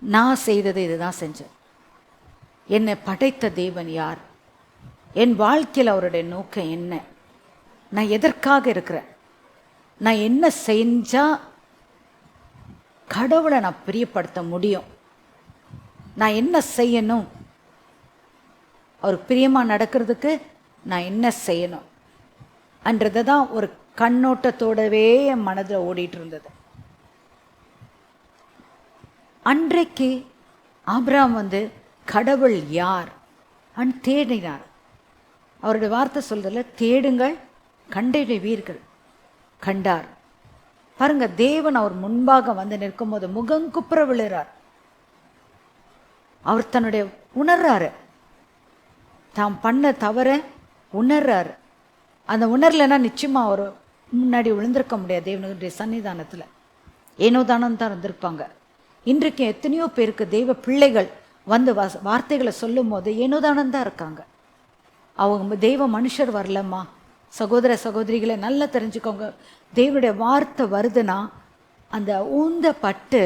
நான் செய்தது இதுதான் செஞ்சேன். என்னை படைத்த தேவன் யார்? என் வாழ்க்கையில் அவருடைய நோக்கம் என்ன? நான் எதற்காக இருக்கிறேன்? நான் என்ன செஞ்சால் கடவுளை நான் பிரியப்படுத்த முடியும்? நான் என்ன செய்யணும்? அவர் பிரியமாக நடக்கிறதுக்கு நான் என்ன செய்யணும்? அன்றதை தான் ஒரு கண்ணோட்டத்தோடவே என் மனதில் ஓடிட்டு இருந்தது. அன்றைக்கு ஆப்ராம் வந்து கடவுள் யார்? அன் தேடினார். அவருடைய வார்த்தை சொல்றதில்ல தேடுங்கள் கண்டறிவீர்கள் கண்டார். பாருங்க தேவன் அவர் முன்பாக வந்து நிற்கும்போது முகங்குப்புற விழுறார். அவர் தன்னுடைய உணர்றாரு. தாம் பண்ண தவற உணர்றாரு. அந்த உணர்லன்னா நிச்சயமா அவர் முன்னாடி விழுந்திருக்க முடியாது தேவனுடைய சன்னிதானத்தில் ஏனோ தானம் தான் இருந்திருப்பாங்க. இன்றைக்கு எத்தனையோ பேருக்கு தெய்வ பிள்ளைகள் வந்து வா வார்த்தைகளை சொல்லும் போது ஏனோதானந்தான் இருக்காங்க. அவங்க தெய்வ மனுஷர் வரலம்மா. சகோதர சகோதரிகளை நல்லா தெரிஞ்சுக்கோங்க. தெய்வனுடைய வார்த்தை வருதுன்னா அந்த ஊந்த பட்டு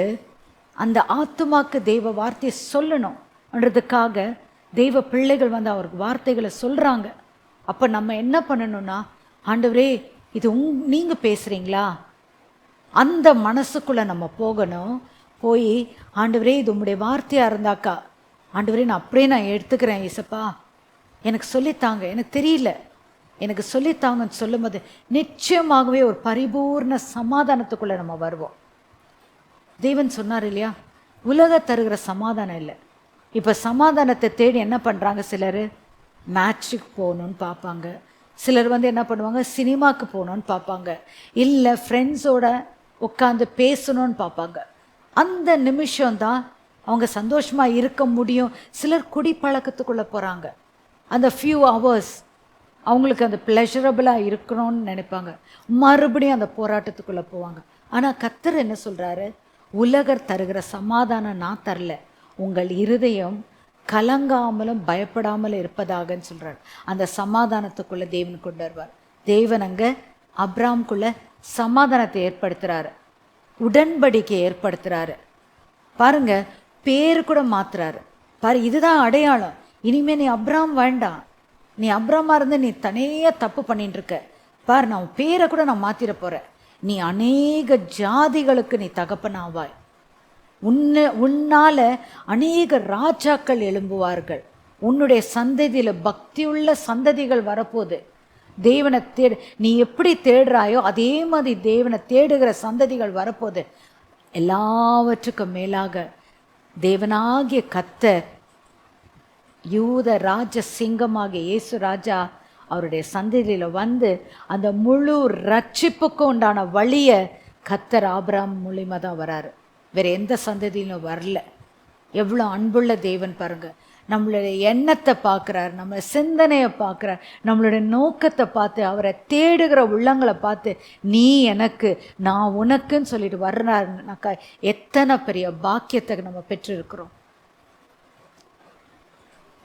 அந்த ஆத்துமாக்கு தெய்வ வார்த்தையை சொல்லணும்ன்றதுக்காக தெய்வ பிள்ளைகள் வந்து அவருக்கு வார்த்தைகளை சொல்கிறாங்க அப்போ நம்ம என்ன பண்ணணும்னா ஆண்டவரே இது உங் நீங்கள் பேசுகிறீங்களா அந்த மனசுக்குள்ளே நம்ம போகணும். போய் ஆண்டவரே இது உம்முடைய வார்த்தையாக இருந்தாக்கா? ஆண்டவரே நான் அப்படியே நான் எடுத்துக்கிறேன் இசப்பா எனக்கு சொல்லித்தாங்க எனக்கு தெரியல. எனக்கு சொல்லித்தாங்கன்னு சொல்லும்போது நிச்சயமாகவே ஒரு பரிபூர்ண சமாதானத்துக்குள்ளே நம்ம வருவோம். தேவன் சொன்னார் இல்லையா? உலக தருகிற சமாதானம் இல்லை. இப்போ சமாதானத்தை தேடி என்ன பண்ணுறாங்க சிலர்? மேட்ச்சுக்கு போகணுன்னு பார்ப்பாங்க. சிலர் வந்து என்ன பண்ணுவாங்க? சினிமாக்கு போகணுன்னு பார்ப்பாங்க. இல்லை ஃப்ரெண்ட்ஸோட உட்காந்து பேசணும்னு பார்ப்பாங்க. அந்த நிமிஷம்தான் அவங்க சந்தோஷமாக இருக்க முடியும். சிலர் குடி பழக்கத்துக்குள்ளே போகிறாங்க அந்த ஃபியூ ஹவர்ஸ் அவங்களுக்கு அந்த ப்ளஷரபிளாக இருக்கணும்னு நினைப்பாங்க. மறுபடியும் அந்த போராட்டத்துக்குள்ளே போவாங்க. ஆனால் கத்தர் என்ன சொல்கிறாரு உலகர் தருகிற சமாதானம் நான் தரல. உங்கள் இருதயம் கலங்காமலும் பயப்படாமலும் இருப்பதாகன்னு சொல்கிறார் அந்த சமாதானத்துக்குள்ளே தேவன் கொண்டு வருவார். தேவன் அங்கே அப்ராம்குள்ளே சமாதானத்தை ஏற்படுத்துகிறாரு உடன்படிக்கை ஏற்படுத்துறாரு. பாருங்க பேர் கூட மாத்துறாரு. பாரு இதுதான் அடையாளம். இனிமே நீ அப்ராம் வேண்டாம். நீ அப்ராமா இருந்து நீ தனியா தப்பு பண்ணிட்டு இருக்க பாரு நான் உன் பேரை கூட நான் மாத்திர போறேன். நீ அநேக ஜாதிகளுக்கு நீ தகப்பனாவாய் உன்ன உன்னால அநேக ராஜாக்கள் எழும்புவார்கள். உன்னுடைய சந்ததியில பக்தியுள்ள சந்ததிகள் வரப்போகுது. தேவனை தேடு நீ எப்படி தேடுறாயோ அதே மாதிரி தேவனை தேடுகிற சந்ததிகள் வரப்போகுது எல்லாவற்றுக்கும் மேலாக தேவனாகிய கத்தர் யூத ராஜ சிங்கமாகிய இயேசு ராஜா அவருடைய சந்ததியில் வந்து அந்த முழு ரட்சிப்புக்கு உண்டான வழியை கத்தர் ஆபராம் மூலிமா தான் வராரு. வேற எந்த சந்ததியிலும் வரல. எவ்வளோ அன்புள்ள தேவன் பாருங்கள் நம்மளுடைய எண்ணத்தை பார்க்குறார் நம்ம சிந்தனையை பார்க்குறார் நம்மளுடைய நோக்கத்தை பார்த்து அவரை தேடுகிற உள்ளங்களை பார்த்து நீ எனக்கு நான் உனக்குன்னு சொல்லிட்டு வர்றாருனாக்கா எத்தனை பெரிய பாக்கியத்தை நம்ம பெற்றிருக்கிறோம்.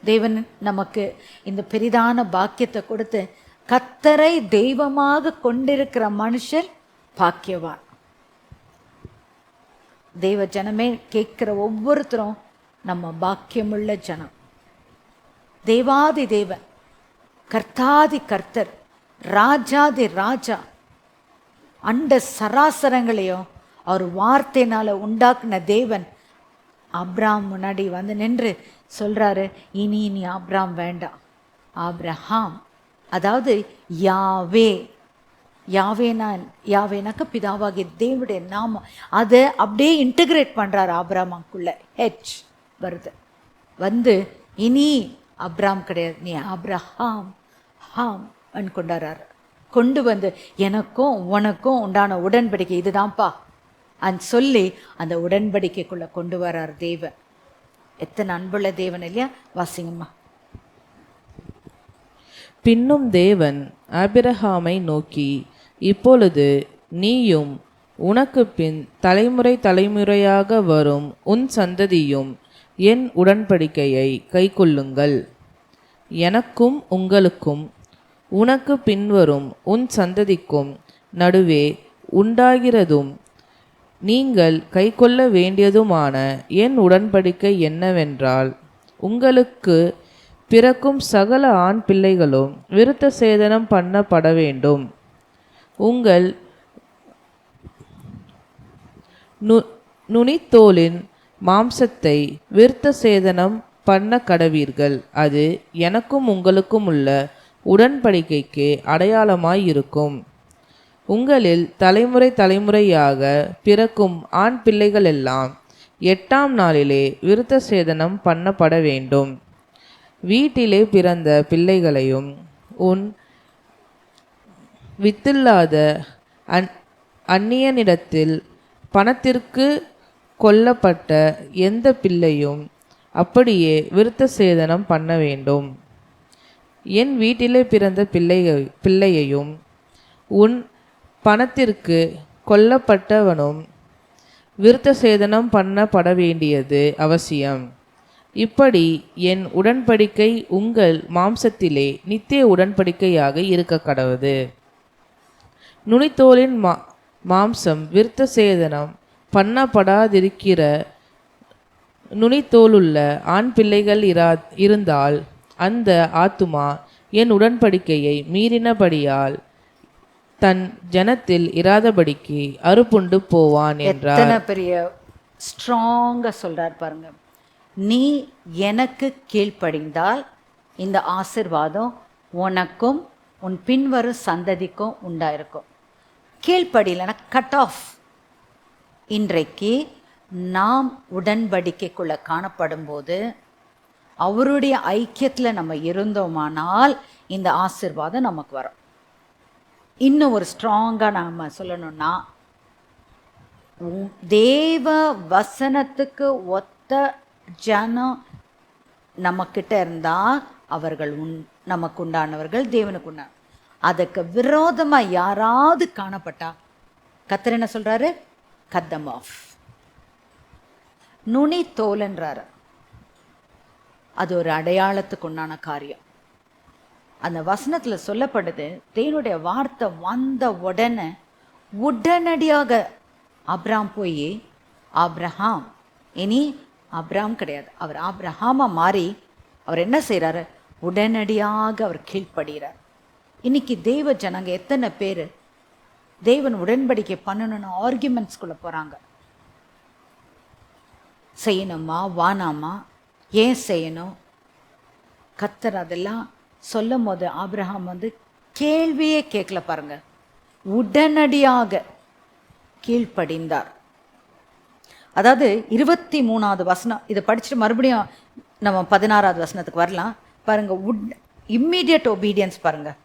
தேவன் நமக்கு இந்த பெரிதான பாக்கியத்தை கொடுத்து கத்தரை தெய்வமாக கொண்டிருக்கிற மனுஷர் பாக்கியவான். தெய்வ ஜனமே கேட்குற ஒவ்வொருத்தரும் நம்ம பாக்கியமுள்ள ஜனம். தேவாதி தேவன் கர்த்தாதி கர்த்தர் ராஜாதி ராஜா அண்ட சராசரங்களையும் அவர் வார்த்தையினால் உண்டாக்குன தேவன் அப்ராம் முன்னாடி வந்து நின்று சொல்கிறாரு இனி இனி அப்ராம் வேண்டாம். ஆப்ரஹாம் அதாவது யாவே யாவேனா யாவேனாக்க பிதாவாகிய தேவடைய நாமம். அதை அப்படியே இன்டகிரேட் பண்ணுறாரு ஆப்ராமாக்குள்ள ஹெச் வருது. வந்து இனி அப்ராம் கிடையாது. நீ அப்ரஹாம் ஹாம் அன்னு கொண்டாடுறாரு கொண்டு வந்து எனக்கும் உனக்கும் உண்டான உடன்படிக்கை இதுதான்ப்பா. அன் சொல்லி அந்த உடன்படிக்கைக்குள்ளே கொண்டு வரார் தேவன். எத்தனை அன்புள்ள தேவன் இல்லையா? வாசிங்கம்மா. பின்னும் தேவன் அபிரஹாமை நோக்கி இப்பொழுது நீயும் உனக்கு பின் தலைமுறை தலைமுறையாக வரும் உன் சந்ததியும் என் உடன்படிக்கையை கைக்கொள்ளுங்கள். எனக்கும் உங்களுக்கும் உனக்கு பின்வரும் உன் சந்ததிக்கும் நடுவே உண்டாகிறதும் நீங்கள் கைக்கொள்ள வேண்டியதுமான என் உடன்படிக்கை என்னவென்றால் உங்களுக்கு பிறக்கும் சகல ஆண் பிள்ளைகளும் விருத்த சேதனம் பண்ணப்பட வேண்டும். உங்கள் நு நுனித்தோலின் மாம்சத்தை விருத்த சேதனம் பண்ண கடவீர்கள். அது எனக்கும் உங்களுக்கும் உள்ள உடன்படிக்கைக்கு அடையாளமாய் இருக்கும் உங்களில் தலைமுறை தலைமுறையாக பிறக்கும் ஆண் பிள்ளைகளெல்லாம் எட்டாம் நாளிலே விருத்த சேதனம் பண்ணப்பட வேண்டும். வீட்டிலே பிறந்த பிள்ளைகளையும் உன் வித்தில்லாத அந் அந்நியனிடத்தில் பணத்திற்கு கொல்லப்பட்ட எந்த பிள்ளையும் அப்படியே விருத்த சேதனம் பண்ண வேண்டும். என் வீட்டிலே பிறந்த பிள்ளைகள் பிள்ளையையும் உன் பணத்திற்கு கொல்லப்பட்டவனும் விருத்த சேதனம் பண்ணப்பட வேண்டியது அவசியம். இப்படி என் உடன்படிக்கை உங்கள் மாம்சத்திலே நித்திய உடன்படிக்கையாக இருக்க கடவுது நுனித்தோலின் மா மாம்சம் விருத்த சேதனம் பண்ணப்படாதிருக்கிற நுனித்தோலுள்ள ஆண் பிள்ளைகள் இரா இருந்தால் அந்த ஆத்துமா என் உடன்படிக்கையை மீறினபடியால் தன் ஜனத்தில் இராதபடிக்கு அறுப்புண்டு போவான் என்றார். பெரிய ஸ்ட்ராங்காக சொல்கிறார் பாருங்க. நீ எனக்கு கீழ்ப்படிந்தால் இந்த ஆசிர்வாதம் உனக்கும் உன் பின்வரும் சந்ததிக்கும் உண்டாயிருக்கும். கீழ்ப்படியிலனா கட் ஆஃப் இன்றைக்கு நாம் உடன்படிக்கைக்குள்ளே காணப்படும் போது அவருடைய ஐக்கியத்தில் நம்ம இருந்தோமானால் இந்த ஆசிர்வாதம் நமக்கு வரும். இன்னும் ஒரு ஸ்ட்ராங்காக நாம் சொல்லணும்னா தேவ வசனத்துக்கு ஒத்த ஜனம் நம்மக்கிட்ட இருந்தால் அவர்கள் உன் நமக்கு உண்டானவர்கள் தேவனுக்கு உண்டான அதுக்கு விரோதமாக யாராவது காணப்பட்டா கத்தர் என்ன சொல்கிறாரு கத்தம் ஆஃப் நுனி தோலன்றாரு. அது ஒரு அடையாளத்துக்கு உண்டான காரியம். அந்த வசனத்தில் சொல்லப்படுது தேனுடைய வார்த்தை வந்த உடனே உடனடியாக அப்ராம் போய் ஆப்ரஹாம். இனி அப்ராம் கிடையாது. அவர் ஆப்ரஹாமா மாறி அவர் என்ன செய்கிறாரு உடனடியாக அவர் கீழ்ப்படுகிறார் இன்னைக்கு தெய்வ ஜனங்க எத்தனை பேர் தேவன் உடன்படிக்கை பண்ணணும்னு ஆர்கியூமெண்ட்ஸ்குள்ளே போகிறாங்க செய்யணுமா வானாமா? ஏன் செய்யணும்? கத்தர் அதெல்லாம் சொல்லும் போது ஆப்ரஹாம் வந்து கேள்வியே கேட்கல பாருங்க. உடனடியாக கீழ்ப்படிந்தார். அதாவது இருபத்தி மூணாவது வசனம் இதை படிச்சுட்டு மறுபடியும் நம்ம பதினாறாவது வசனத்துக்கு வரலாம். பாருங்க உட் இம்மீடியட் ஒபீடியன்ஸ் பாருங்கள்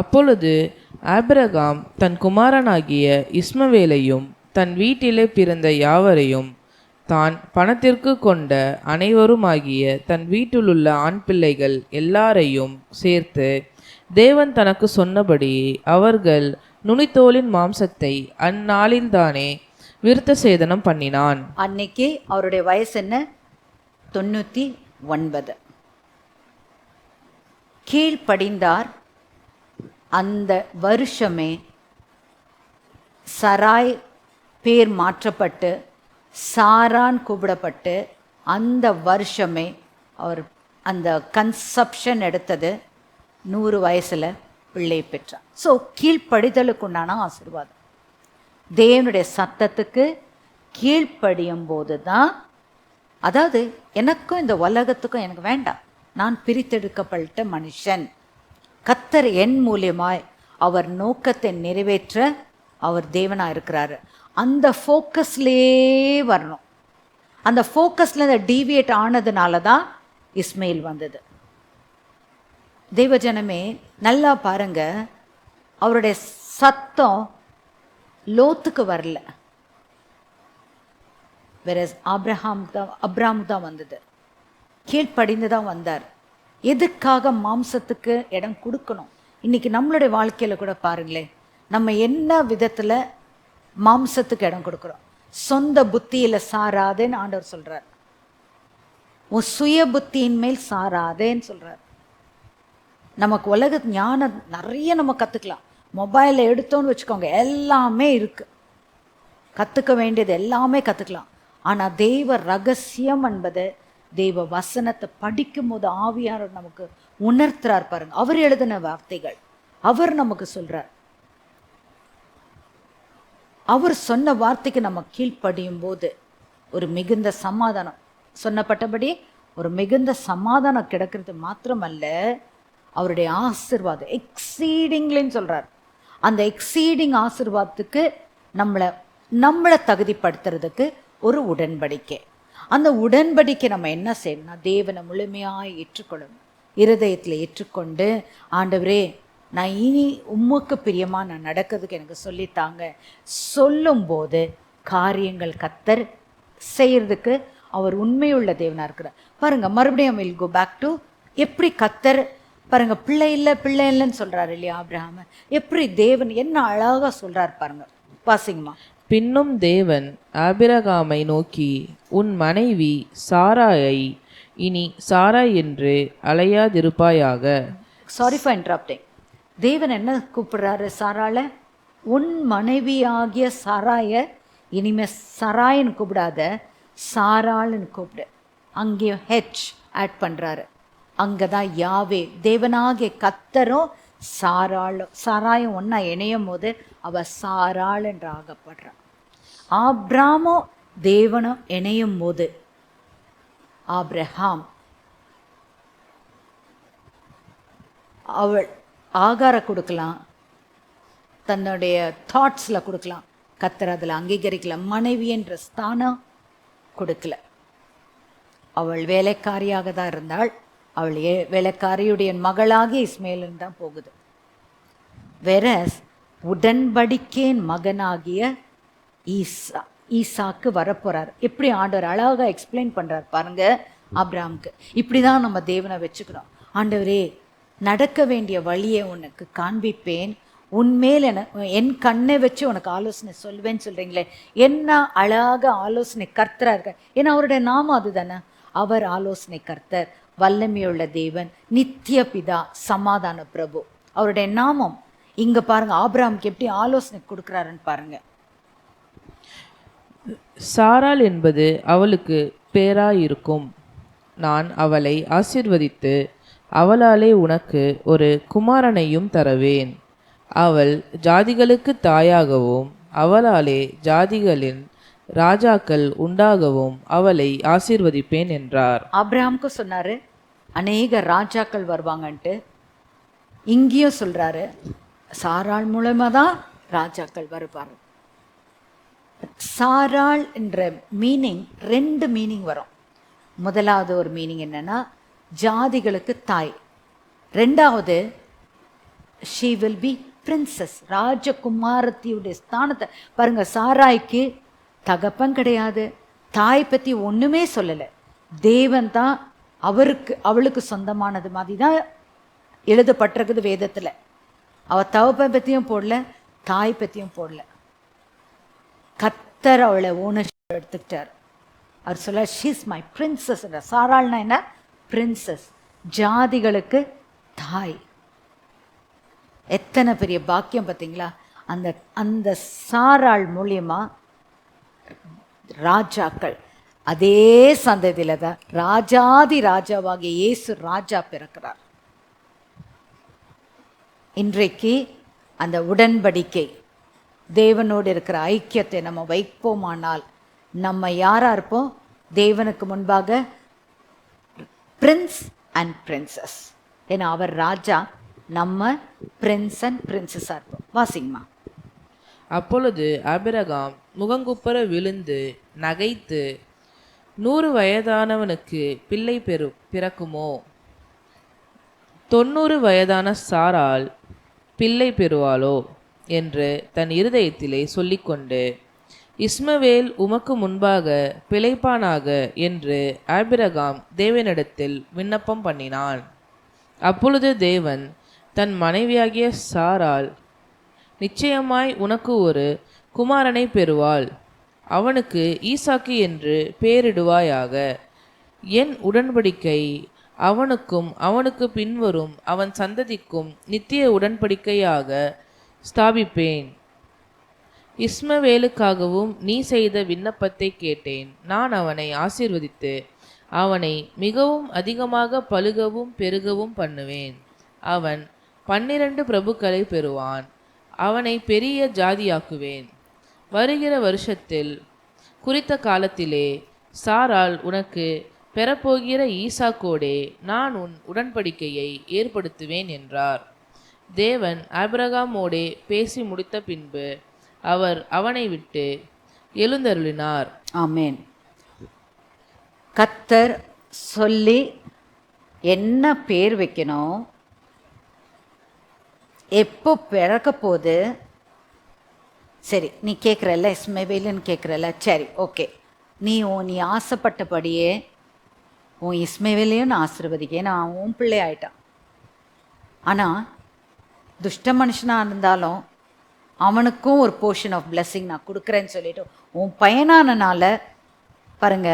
அப்பொழுது ஆபிரகாம் தன் குமாரனாகிய இஸ்மவேலையும் தன் வீட்டிலே பிறந்த யாவரையும் தான் பணத்திற்கு கொண்ட அனைவருமாகிய தன் வீட்டிலுள்ள ஆண் பிள்ளைகள் எல்லாரையும் சேர்த்து தேவன் தனக்கு சொன்னபடி அவர்கள் நுனித்தோலின் மாம்சத்தை அந்நாளில்தானே விருத்த சேதனம் பண்ணினான். அன்னைக்கு அவருடைய வயசு என்ன? தொண்ணூற்றி ஒன்பது. கீழ்ப்படிந்தார் அந்த வருஷமே சராய் பேர் மாற்றப்பட்டு சாரான் கூப்பிடப்பட்டு அந்த வருஷமே அவர் அந்த கன்சப்ஷன் எடுத்தது நூறு வயசில் பிள்ளை பெற்றார். ஸோ கீழ்ப்படிதலுக்கு உண்டான ஆசீர்வாதம். தேவனுடைய சத்தத்துக்கு கீழ்ப்படியும் போது தான் அதாவது எனக்கும் இந்த உலகத்துக்கும் எனக்கு வேண்டாம். நான் பிரித்தெடுக்கப்பட்ட மனுஷன். கத்தர் என் மூலியமாய் அவர் நோக்கத்தை நிறைவேற்ற அவர் தேவனா இருக்கிறாரு அந்த ஃபோக்கஸ்லேயே வரணும். அந்த ஃபோக்கஸில் இந்த டீவியேட் ஆனதுனால தான் இஸ்மைல் வந்தது. தெய்வஜனமே நல்லா பாருங்க. அவருடைய சத்தம் லோத்துக்கு வரல. வேற ஆப்ரஹாம் தான் அப்ராம் தான் வந்தது. கீழ்ப்படிந்து தான் வந்தார். எதுக்காக மாம்சத்துக்கு இடம் கொடுக்கணும்? இன்னைக்கு நம்மளுடைய வாழ்க்கையில கூட பாருங்களேன் நம்ம என்ன விதத்துல மாம்சத்துக்கு இடம் கொடுக்குறோம்? சொந்த புத்தியில சாராதேன்னு ஆண்டவர் சொல்றார். உன் சுய புத்தியின் மேல் சாராதேன்னு சொல்றார். நமக்கு உலக ஞானம் நிறைய நம்ம கற்றுக்கலாம் மொபைலில் எடுத்தோன்னு வச்சுக்கோங்க எல்லாமே இருக்கு. கற்றுக்க வேண்டியது எல்லாமே கற்றுக்கலாம் ஆனால் தெய்வ ரகசியம் என்பது தெய்வ வசனத்தை படிக்கும் போது ஆவியார் நமக்கு உணர்த்துறார் பாருங்க. அவர் எழுதின வார்த்தைகள். அவர் நமக்கு சொல்றார். அவர் சொன்ன வார்த்தைக்கு நம்ம கீழ்ப்படியும் போது ஒரு மிகுந்த சமாதானம். சொன்னப்பட்டபடி ஒரு மிகுந்த சமாதானம் கிடைக்கிறது மாத்திரமல்ல அவருடைய ஆசிர்வாதம் எக்ஸீடிங்லின்னு சொல்றார். அந்த எக்ஸீடிங் ஆசிர்வாதத்துக்கு நம்மளை நம்மளை தகுதிப்படுத்துறதுக்கு ஒரு உடன்படிக்கை. அந்த உடன்படிக்கை நம்ம என்ன செய்யணும்னா தேவனை முழுமையாக ஏற்றுக்கொள்ளணும். இருதயத்தில் ஏற்றுக்கொண்டு ஆண்டவரே நான் இனி உம்முக்கு பிரியமாக நான் நடக்கிறதுக்கு எனக்கு சொல்லித்தாங்க சொல்லும்போது காரியங்கள் கத்தர் செய்கிறதுக்கு அவர் உண்மையுள்ள தேவனாக இருக்கிறார். பாருங்க மறுபடியும் வில் கோ பேக் டு எப்படி கத்தர் பாருங்க பிள்ளை இல்லை பிள்ளை இல்லைன்னு சொல்கிறாரு இல்லையா ஆபிரகாம? எப்படி தேவன் என்ன அழகாக சொல்கிறார் பாருங்க பாசிங்கம்மா பின்னும் தேவன் ஆபிரகாமை நோக்கி உன் மனைவி சாராயை இனி சாராய் என்று அலையாதிருப்பாயாக. சாரி ஃபார் இன்ட்ராப்டிங் தேவன் என்ன கூப்பிடுறாரு சாராள உன் மனைவியாகிய சாராய இனிமே சராயன்னு கூப்பிடாத சாராள்னு கூப்பிடு. அங்கே ஹெச் ஆட் பண்ணுறாரு அங்கே தான் யாவே தேவனாகிய கத்தரும் சாராளும் சாராயும் ஒன்றா இணையும் போது அவ சாராள் என்று ஆகப்படுறான் ஆப்ராமோ தேவனும் இணையும் போது ஆப்ரஹாம் அவள் ஆகார கொடுக்கலாம் தன்னுடைய தாட்ஸில் கொடுக்கலாம். கத்தர் அதில் அங்கீகரிக்கல மனைவி என்ற ஸ்தானம் கொடுக்கல. அவள் வேலைக்காரியாக தான் இருந்தாள். அவள் வேலைக்காரியுடைய மகளாகி இஸ்மேலன் தான் போகுது. வேற உடன்படிக்கேன் மகனாகிய ஈசா ஈசாக்கு வரப்போறார். எப்படி ஆண்டவர் அழகாக எக்ஸ்பிளைன் பண்றார் பாருங்க அப்ராம்க்கு இப்படி தான் நம்ம தேவனை வச்சுக்கிறோம். ஆண்டவரே நடக்க வேண்டிய வழியை உனக்கு காண்பிப்பேன். உன்மேல் என என் கண்ணை வச்சு உனக்கு ஆலோசனை சொல்வேன்னு சொல்கிறீங்களே என்ன அழகாக ஆலோசனை கர்த்தராக இருக்க ஏன்னா அவருடைய நாமம் அதுதானே. அவர் ஆலோசனை கர்த்தர் வல்லமையுள்ள தேவன் நித்திய பிதா சமாதான பிரபு. அவருடைய நாமம் இங்க பாருங்க ஆபிரகாமுக்கு எப்படி ஆலோசனை கொடுக்குறாருன்னு பாருங்க. சாராள் என்பது அவளுக்கு பேராயிருக்கும். நான் அவளை ஆசீர்வதித்து அவளாலே உனக்கு ஒரு குமாரனையும் தரவேன். அவள் ஜாதிகளுக்கு தாயாகவும் அவளாலே ஜாதிகளின் ராஜாக்கள் உண்டாகவும் அவளை ஆசீர்வதிப்பேன் என்றார். ஆபிரகாமுக்கு சொன்னாரு அநேக ராஜாக்கள் வருவாங்கன்ட்டு. இங்கேயும் சொல்றாரு சாராள் மூலமாக தான் ராஜாக்கள் வருவாங்க. சாராள் என்ற மீனிங் ரெண்டு மீனிங் வரும். முதலாவது ஒரு மீனிங் என்னன்னா ஜாதிகளுக்கு தாய். ரெண்டாவது ஷீ வில் பி பிரின்சஸ் ராஜகுமாரத்தியுடைய ஸ்தானத்தை. பாருங்க சாராய்க்கு தகப்பன் கிடையாது. தாய் பற்றி ஒன்றுமே சொல்லலை. தேவன் தான் அவருக்கு அவளுக்கு சொந்தமானது மாதிரி தான் எழுதப்பட்டிருக்குது வேதத்தில். அவள் தவப்பை பற்றியும் போடல தாய் பற்றியும் போடல. கத்தர் அவளை ஓனர்ஷிப் எடுத்துக்கிட்டார். அவர் சொல்ல ஷீஸ் மை பிரின்சஸ் சாராள்னா என்ன? பிரின்சஸ் ஜாதிகளுக்கு தாய். எத்தனை பெரிய பாக்கியம் பார்த்தீங்களா? அந்த அந்த சாராள் மூலியமா ராஜாக்கள் அதே சந்ததியில தான் ராஜாதி ராஜாவாகிய இயேசு ராஜா பிறக்கிறார். இன்றைக்கு அந்த உடன்படிக்கை. தேவனோடு இருக்கிற ஐக்கியத்தை நம்ம வைப்போமானால் நம்ம யாரா இருப்போம்? தேவனுக்கு முன்பாக பிரின்ஸ் அண்ட் பிரின்சஸ் ஏன்னா அவர் ராஜா நம்ம பிரின்ஸ் அண்ட் பிரின்சஸாக இருப்போம். வாசிங்கம்மா. அப்பொழுது அபிரகாம் முகங்குப்புற விழுந்து நகைத்து நூறு வயதானவனுக்கு பிள்ளை பெரு பிறக்குமோ? தொண்ணூறு வயதான சாரால் பிள்ளை பெறுவாளோ? என்று தன் இருதயத்திலே சொல்லிக்கொண்டு இஸ்மவேல் உமக்கு முன்பாக பிழைப்பானாக? என்று ஆபிரகாம் தேவனிடத்தில் விண்ணப்பம் பண்ணினான். அப்பொழுது தேவன் தன் மனைவியாகிய சாரால் நிச்சயமாய் உனக்கு ஒரு குமாரனை பெறுவாள். அவனுக்கு ஈசாக்கு என்று பெயரிடுவாயாக என் உடன்படிக்கை அவனுக்கும் அவனுக்கு பின்வரும் அவன் சந்ததிக்கும் நித்திய உடன்படிக்கையாக ஸ்தாபிப்பேன். இஸ்மவேலுக்காகவும் நீ செய்த விண்ணப்பத்தை கேட்டேன். நான் அவனை ஆசீர்வதித்து அவனை மிகவும் அதிகமாக பழுகவும் பெருகவும் பண்ணுவேன். அவன் பன்னிரண்டு பிரபுக்களை பெறுவான். அவனை பெரிய ஜாதியாக்குவேன். வருகிற வருஷத்தில் குறித்த காலத்திலே சாரால் உனக்கு பெறப்போகிற ஈசாக்கோடே நான் உன் உடன்படிக்கையை ஏற்படுத்துவேன் என்றார். தேவன் ஆபிரகாமோடே பேசி முடித்த பின்பு அவர் அவனை விட்டு எழுந்தருளினார். ஆமேன். கத்தர் சொல்லி என்ன பேர் வைக்கணும் எப்போ பிறக்க போது சரி நீ கேட்குறல்ல இஸ்மவேலுன்னு கேட்குறல்ல சரி ஓகே நீ ஓ நீ ஆசைப்பட்டபடியே உன் இஸ்மவேலையும் நான் ஆசிர்வதிக்க ஏன்னா உன் பிள்ளை ஆயிட்டான். ஆனால் துஷ்ட மனுஷனாக இருந்தாலும் அவனுக்கும் ஒரு போர்ஷன் ஆஃப் blessing நான் கொடுக்குறேன்னு சொல்லிட்டு உன் பையனானனால பாருங்க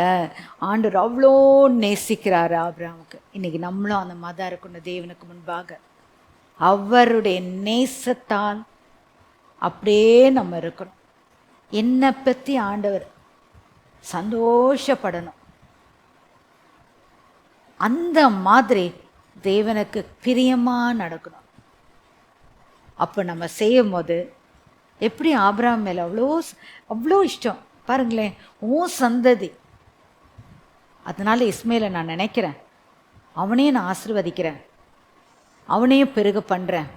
ஆண்டவர் அவ்வளோ நேசிக்கிறாரு ஆபிரகாமுக்கு. இன்னைக்கு நம்மளும் அந்த மதம் இருக்கணும் தேவனுக்கு முன்பாக. அவருடைய நேசத்தால் அப்படியே நம்ம இருக்கணும். என்னை பற்றி ஆண்டவர் சந்தோஷப்படணும். அந்த மாதிரி தேவனுக்கு பிரியமாக நடக்கணும். அப்போ நம்ம செய்யும் போது எப்படி ஆபராம் மேலே அவ்வளோ அவ்வளோ இஷ்டம். பாருங்களேன் உன் சந்ததி. அதனால் இஸ்மையில நான் நினைக்கிறேன். அவனையும் நான் ஆசீர்வதிக்கிறேன். அவனையும் பெருக பண்ணுறேன்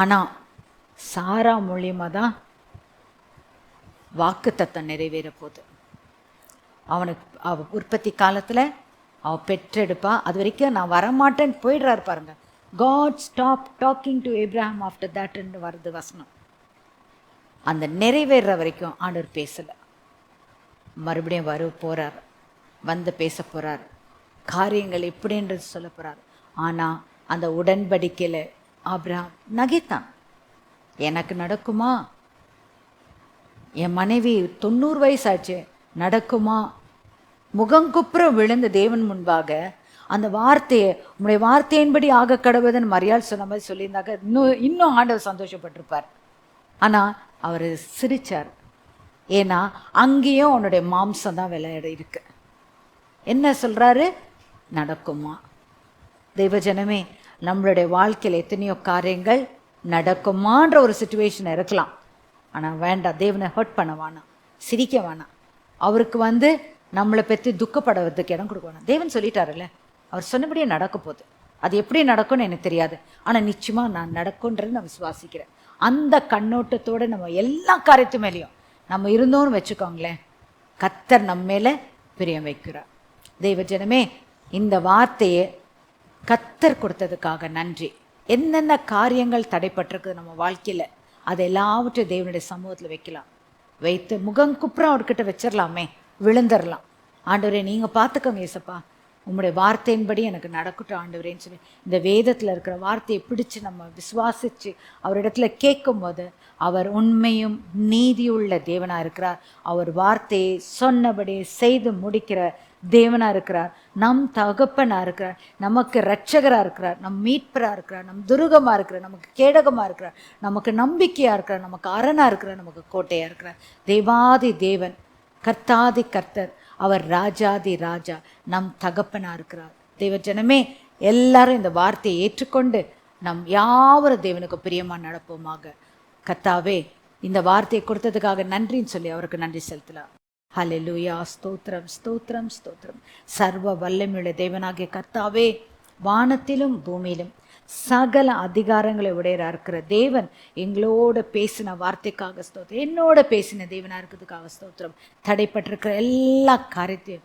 ஆனால் சாரா மூலியமாக தான் வாக்கு தத்தம் நிறைவேற போகுது. அவனுக்கு அவ உற்பத்தி காலத்தில் அவ பெற்றெடுப்பா. அது வரைக்கும் நான் வரமாட்டேன்னு போயிடுறாரு பாருங்க. God stop talking to Abraham after தட்ன்னு வருது வசனம். அந்த நிறைவேறுற வரைக்கும் ஆண்டவர் பேசலை. மறுபடியும் வர போகிறார் வந்து பேச போகிறார் காரியங்கள் எப்படின்றது சொல்ல போகிறார் ஆனால் அந்த உடன்படிக்கையில் ஆபிரகாம் நகைத்தான். எனக்கு நடக்குமா? என் மனைவி தொண்ணூறு வயசு ஆச்சு நடக்குமா? முகங்குப்புற விழுந்த தேவன் முன்பாக அந்த வார்த்தையை உங்களுடைய வார்த்தையின்படி ஆக கடவுதன் மரியாள் சொன்ன மாதிரி சொல்லியிருந்தாக்க இன்னும் இன்னும் ஆண்டவர் சந்தோஷப்பட்டிருப்பார். ஆனால் அவர் சிரித்தார் ஏன்னா அங்கேயும் உன்னுடைய மாம்சம் தான் விளையாட இருக்கு. என்ன சொல்கிறாரு நடக்குமா? தெய்வஜனமே நம்மளுடைய வாழ்க்கையில் எத்தனையோ காரியங்கள் நடக்குமான்ற ஒரு சுச்சுவேஷன் இருக்கலாம். ஆனால் வேண்டாம் தேவனை ஹர்ட் பண்ண வேணாம் சிரிக்க வேணாம். அவருக்கு வந்து நம்மளை பற்றி துக்கப்படுறதுக்கு இடம் கொடுக்கணும். தேவன் சொல்லிட்டாருல்ல அவர் சொன்னபடியே நடக்க போகுது. அது எப்படி நடக்கும்னு எனக்கு தெரியாது. ஆனால் நிச்சயமாக நான் நடக்கும்ன்றது நான் விசுவாசிக்கிறேன். அந்த கண்ணோட்டத்தோட நம்ம எல்லா காரியத்து மேலேயும் நம்ம இருந்தோம்னு வச்சுக்கோங்களேன் கத்தர் நம்ம மேலே பிரியம் வைக்கிறார். தெய்வ ஜனமே இந்த வார்த்தையை கத்தர் கொடுத்ததுக்காக நன்றி. என்னென்ன காரியங்கள் தடைப்பட்டிருக்குது நம்ம வாழ்க்கையில் அதை எல்லாவற்றையும் தேவனுடைய சமூகத்தில் வைக்கலாம். வைத்து முகம் குப்புறம் அவர்கிட்ட வச்சிடலாமே விழுந்துடலாம் ஆண்டவரே நீங்கள் பார்த்துக்கோங்க ஏசப்பா. உங்களுடைய வார்த்தையின்படி எனக்கு நடக்கட்டும் ஆண்டவரேன்னு சொல்லி இந்த வேதத்தில் இருக்கிற வார்த்தையை பிடிச்சு நம்ம விசுவாசித்து அவரிடத்துல கேட்கும்போது அவர் உண்மையும் நீதியுள்ள தேவனாக இருக்கிறார். அவர் வார்த்தையை சொன்னபடி செய்து முடிக்கிற தேவனாக இருக்கிறார். நம் தகப்பனாக இருக்கிறார். நமக்கு ரட்சகராக இருக்கிறார். நம் மீட்பராக இருக்கிறார். நம் துருகமாக இருக்கிறார். நமக்கு கேடகமாக இருக்கிறார். நமக்கு நம்பிக்கையாக இருக்கிறார். நமக்கு அரணாக இருக்கிறார். நமக்கு கோட்டையாக இருக்கிறார். தேவாதி தேவன். கர்த்தாதி கர்த்தர் அவர் ராஜாதி ராஜா நம் தகப்பனா இருக்கிறார். தேவ ஜனமே எல்லாரும் இந்த வார்த்தையை ஏற்றுக்கொண்டு நம் யாவரும் தேவனுக்கு பிரியமாக நடப்போமாக. கத்தாவே இந்த வார்த்தையை கொடுத்ததுக்காக நன்றின்னு சொல்லி அவருக்கு நன்றி செலுத்தலாம். லூயா ஸ்தோத்ரம் ஸ்தோத்ரம் ஸ்தோத்ரம் சர்வ வல்லமையுள்ள தேவனாகிய கர்த்தாவே வானத்திலும் பூமியிலும் சகல அதிகாரங்களை உடையராக இருக்கிற தேவன் எங்களோட பேசின வார்த்தைக்காக ஸ்தோத்திரம். என்னோட பேசின தேவனாக இருக்கிறதுக்காக ஸ்தோத்திரம். தடைப்பட்டிருக்கிற எல்லா காரியத்தையும்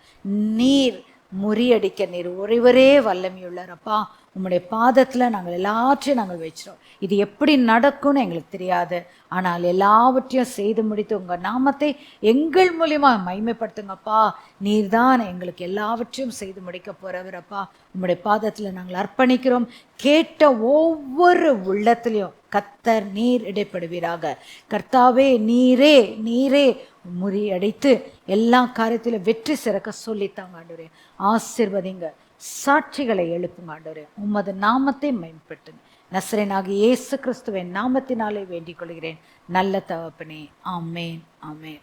நீர் முறியடிக்க நீர். ஒருவரே வல்லமையுள்ளார் அப்பா. உம்முடைய பாதத்தில் நாங்கள் எல்லாற்றையும் நாங்கள் வச்சிரோம் இது எப்படி நடக்கும்னு எங்களுக்கு தெரியாது. ஆனால் எல்லாவற்றையும் செய்து முடித்து உங்கள் நாமத்தை எங்கள் மூலியமா மைமைப்படுத்துங்கப்பா நீர் தான் எங்களுக்கு எல்லாவற்றையும் செய்து முடிக்க போறவரப்பா உம்முடைய பாதத்தில் நாங்கள் அர்ப்பணிக்கிறோம். கேட்ட ஒவ்வொரு உள்ளத்திலையும் கத்தர் நீர் இடைப்படுவீராக. கர்த்தாவே நீரே நீரே முறியடித்து எல்லா காரியத்திலும் வெற்றி சிறக்க சொல்லித்தாங்க ஆண்டவரே. ஆசிர்வதிங்க. சாட்சிகளை எழுப்புங்க ஆண்டவரே. உமது நாமத்தை மேம்பட்டுங்க நசரேனாகிய இயேசு கிறிஸ்துவின் நாமத்தினாலே வேண்டிக் கொள்கிறேன். நல்ல தவப்பனே ஆமேன். ஆமேன்.